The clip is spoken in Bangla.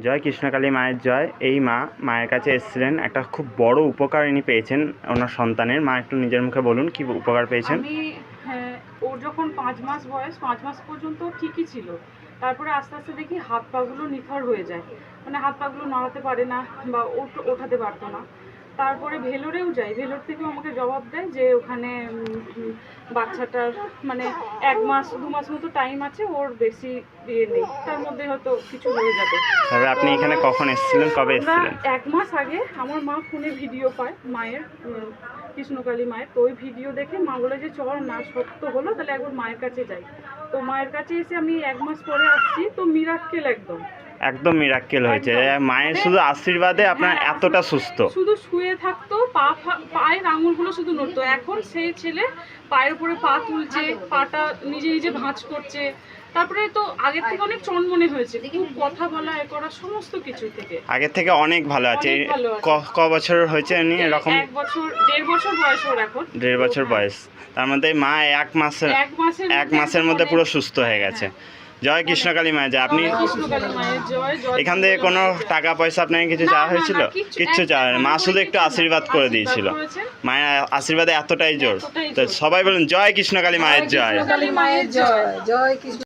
জয় কৃষ্ণকালী মায়ের জয়। এই মা মায়ের কাছে এসেছিলেন। একটা খুব বড় উপকার ইনি পেয়েছেন ওনার সন্তানের। মা একটু নিজের মুখে বলুন, কি উপকার পেয়েছেন? হ্যাঁ ওর যখন পাঁচ মাস বয়স, পাঁচ মাস পর্যন্ত ঠিকই ছিল। তারপরে আস্তে আস্তে দেখি হাত পাগুলো নিথর হয়ে যায়। মানে হাত পাগুলো নড়াতে পারে না বা ওঠ- ওঠাতে পারতো না। তারপরে ভেলোরেও যাই। ভেলোর থেকেও আমাকে জবাব দেয় যে ওখানে বাচ্চাটার মানে এক মাস দু মাস মতো টাইম আছে ওর বেশি ইয়ে নেই। তার মধ্যে হয়তো কিছু হয়ে যাবে। তবে আপনি এখানে কখন এসেছিলেন? কবে এসেছিলেন? এক মাস আগে আমার মা ফোনে ভিডিও পায় মায়ের কৃষ্ণকালী মায়ের। তো ওই ভিডিও দেখে মা বলে যে চল না সত্য হলো তাহলে একবার মায়ের কাছে যাই। তো মায়ের কাছে এসে আমি এক মাস পরে আসছি তো মিরাক্কেল একদম। একদম মিরাক্কেল হয়েছে। মায়ের শুধু আশীর্বাদে আপনার হ্যাঁ, এতটা সুস্থ। শুধু শুয়ে থাকতো পা পায়ের আঙুলগুলো শুধু নড়তো। এখন সেই ছেলে পায়ের উপরে পা তুলছে পাটা নিজে নিজে ভাঁজ করছে। তারপরে তো আগের থেকে অনেক চনমনে হয়েছে। খুব কথা বলা এ করা সমস্ত কিছু থেকে। আগের থেকে অনেক ভালো আছে। ক- ক বছর হয়েছে উনি? এরকম এক বছর দেড় বছর বয়স ওর এখন। দেড় বছর বয়স। তার মধ্যে মা এক মাসের এক মাসের মধ্যে পুরো সুস্থ হয়ে গেছে। জয় কৃষ্ণকালী মায়ের জয়। আপনি জয় কৃষ্ণকালী মায়ের জয় জয় এখান থেকে কোনো টাকা পয়সা আপনাকে কিছু চাওয়া হয়েছিল? কিচ্ছু- চাওয়া হয়নি। মা শুধু একটু আশীর্বাদ করে দিয়েছিল। মায়ের আশীর্বাদে এতটাই জোর। তো সবাই বলুন জয় কৃষ্ণকালী মায়ের জয়। কালী মায়ের জয়। জয় কৃষ্ণ